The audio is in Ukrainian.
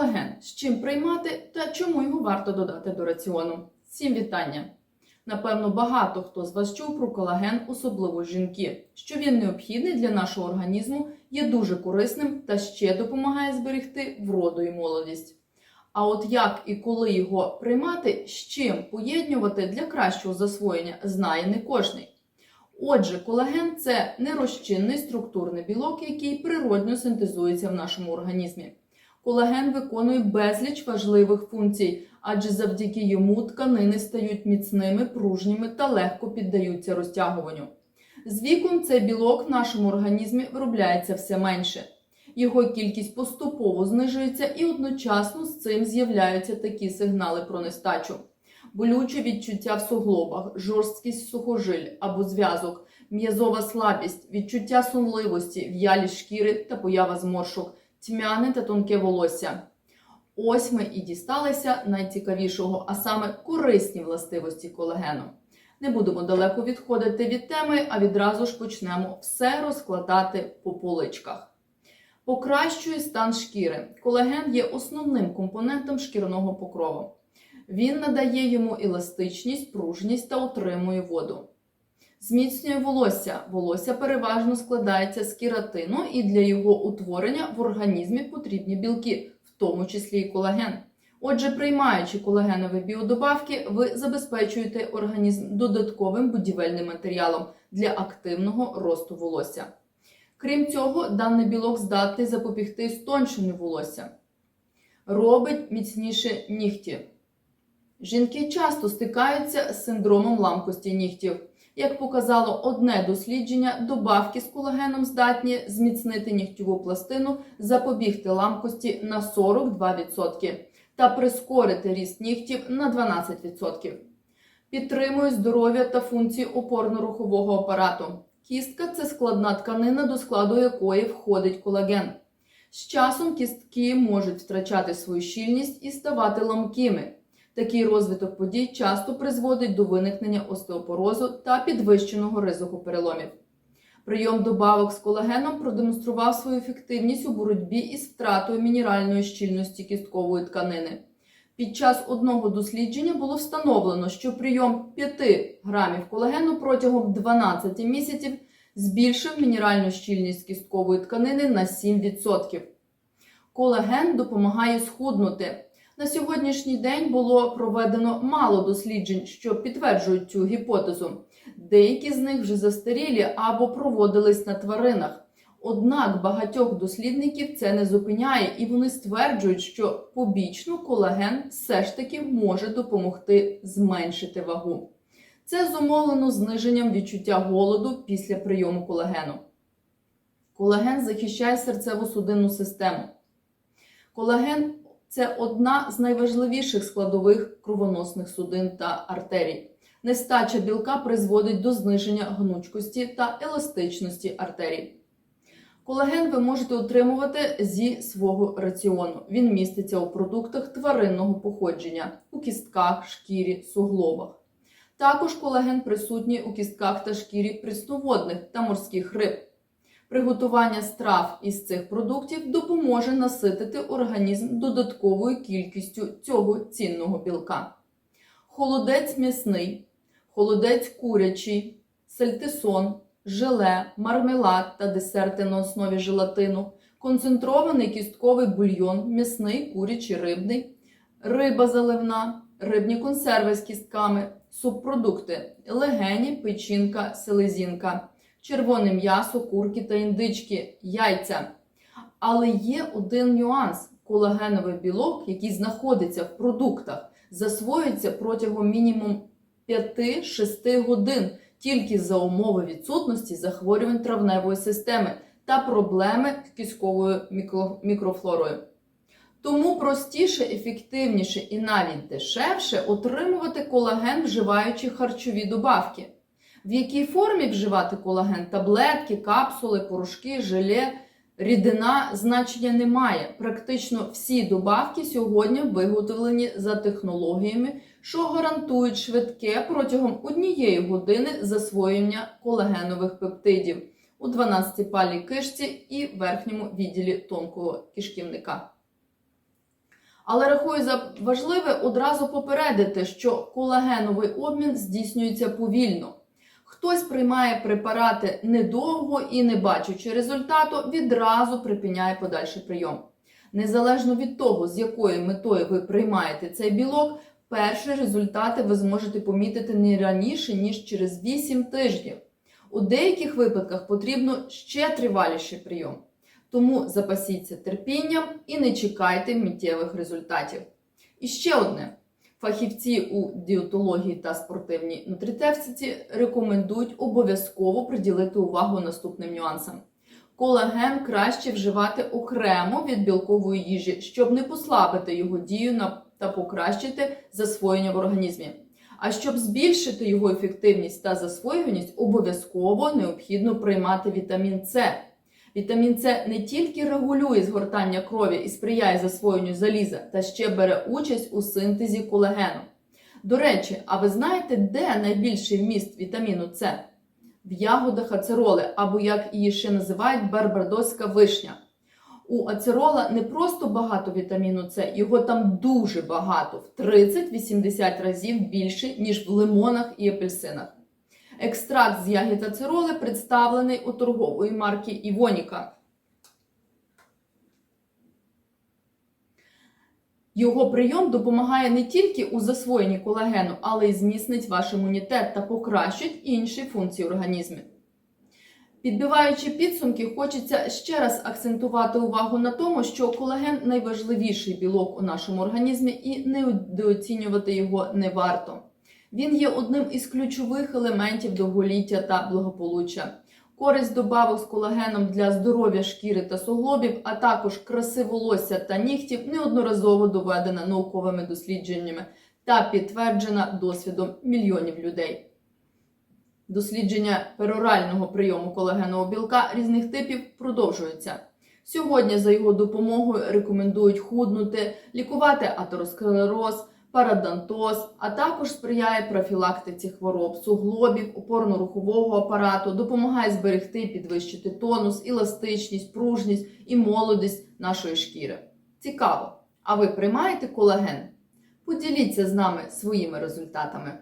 Колаген з чим приймати та чому його варто додати до раціону. Всім вітання! Напевно, багато хто з вас чув про колаген, особливо жінки, що він необхідний для нашого організму, є дуже корисним та ще допомагає зберегти вроду і молодість. А от як і коли його приймати, з чим поєднювати для кращого засвоєння, знає не кожний. Отже, колаген це нерозчинний структурний білок, який природньо синтезується в нашому організмі. Колаген виконує безліч важливих функцій, адже завдяки йому тканини стають міцними, пружніми та легко піддаються розтягуванню. З віком цей білок в нашому організмі виробляється все менше. Його кількість поступово знижується і одночасно з цим з'являються такі сигнали про нестачу. Болюче відчуття в суглобах, жорсткість сухожиль або зв'язок, м'язова слабість, відчуття сонливості, в'ялість шкіри та поява зморшок, тьмяне та тонке волосся. Ось ми і дісталися найцікавішого, а саме корисні властивості колагену. Не будемо далеко відходити від теми, а відразу ж почнемо все розкладати по поличках. Покращує стан шкіри. Колаген є основним компонентом шкірного покрову. Він надає йому еластичність, пружність та утримує воду. Зміцнює волосся. Волосся переважно складається з кератину, і для його утворення в організмі потрібні білки, в тому числі і колаген. Отже, приймаючи колагенові біодобавки, ви забезпечуєте організм додатковим будівельним матеріалом для активного росту волосся. Крім цього, даний білок здатний запобігти стонченню волосся, робить міцніше нігті. Жінки часто стикаються з синдромом ламкості нігтів. Як показало одне дослідження, добавки з колагеном здатні зміцнити нігтєву пластину, запобігти ламкості на 42% та прискорити ріст нігтів на 12%. Підтримує здоров'я та функції опорно-рухового апарату. Кістка це складна тканина, до складу якої входить колаген. З часом кістки можуть втрачати свою щільність і ставати ламкими. Такий розвиток подій часто призводить до виникнення остеопорозу та підвищеного ризику переломів. Прийом добавок з колагеном продемонстрував свою ефективність у боротьбі із втратою мінеральної щільності кісткової тканини. Під час одного дослідження було встановлено, що прийом 5 грамів колагену протягом 12 місяців збільшив мінеральну щільність кісткової тканини на 7%. Колаген допомагає схуднути. На сьогоднішній день було проведено мало досліджень, що підтверджують цю гіпотезу. Деякі з них вже застарілі або проводились на тваринах. Однак багатьох дослідників це не зупиняє, і вони стверджують, що побічно колаген все ж таки може допомогти зменшити вагу. Це зумовлено зниженням відчуття голоду після прийому колагену. Колаген захищає серцево-судинну систему. Колаген це одна з найважливіших складових кровоносних судин та артерій. Нестача білка призводить до зниження гнучкості та еластичності артерій. Колаген ви можете отримувати зі свого раціону. Він міститься у продуктах тваринного походження, у кістках, шкірі, суглобах. Також колаген присутній у кістках та шкірі прісноводних та морських риб. Приготування страв із цих продуктів допоможе наситити організм додатковою кількістю цього цінного білка. Холодець м'ясний, холодець курячий, сальтисон, желе, мармелад та десерти на основі желатину, концентрований кістковий бульйон, м'ясний, курячий, рибний, риба заливна, рибні консерви з кістками, субпродукти, легені, печінка, селезінка червоне м'ясо, курки та індички, яйця. Але є один нюанс: колагеновий білок, який знаходиться в продуктах, засвоюється протягом мінімум 5-6 годин тільки за умови відсутності захворювань травневої системи та проблеми з кістковою мікрофлорою. Тому простіше, ефективніше і навіть дешевше отримувати колаген, вживаючи харчові добавки. В якій формі вживати колаген? Таблетки, капсули, порошки, желе, рідина значення немає. Практично всі добавки сьогодні виготовлені за технологіями, що гарантують швидке протягом однієї години засвоєння колагенових пептидів у 12-палій кишці і верхньому відділі тонкого кишківника. Але рахую за важливе одразу попередити, що колагеновий обмін здійснюється повільно. Хтось приймає препарати недовго і, не бачучи результату, відразу припиняє подальший прийом. Незалежно від того, з якою метою ви приймаєте цей білок, перші результати ви зможете помітити не раніше, ніж через 8 тижнів. У деяких випадках потрібно ще триваліший прийом. Тому запасіться терпінням і не чекайте миттєвих результатів. І ще одне. Фахівці у дієтології та спортивній нутритевсиці рекомендують обов'язково приділити увагу наступним нюансам. Колаген краще вживати окремо від білкової їжі, щоб не послабити його дію на- та покращити засвоєння в організмі. А щоб збільшити його ефективність та засвоюваність, обов'язково необхідно приймати вітамін С. Вітамін С не тільки регулює згортання крові і сприяє засвоєнню заліза, та ще бере участь у синтезі колагену. До речі, а ви знаєте, де найбільший вміст вітаміну С? В ягодах ацероли, або як її ще називають барбадоська вишня. У ацерола не просто багато вітаміну С, його там дуже багато, в 30-80 разів більше, ніж в лимонах і апельсинах. Екстракт з ягід ацероли представлений у торгової марки Івоніка. Його прийом допомагає не тільки у засвоєнні колагену, але й зміцнить ваш імунітет та покращить інші функції організму. Підбиваючи підсумки, хочеться ще раз акцентувати увагу на тому, що колаген найважливіший білок у нашому організмі і недооцінювати його не варто. Він є одним із ключових елементів довголіття та благополуччя. Користь добавок з колагеном для здоров'я шкіри та суглобів, а також краси волосся та нігтів неодноразово доведена науковими дослідженнями та підтверджена досвідом мільйонів людей. Дослідження перорального прийому колагенового білка різних типів продовжуються. Сьогодні за його допомогою рекомендують худнути, лікувати атеросклероз, парадонтоз, а також сприяє профілактиці хвороб суглобів, опорно-рухового апарату, допомагає зберегти і підвищити тонус, еластичність, пружність і молодість нашої шкіри. Цікаво! А ви приймаєте колаген? Поділіться з нами своїми результатами.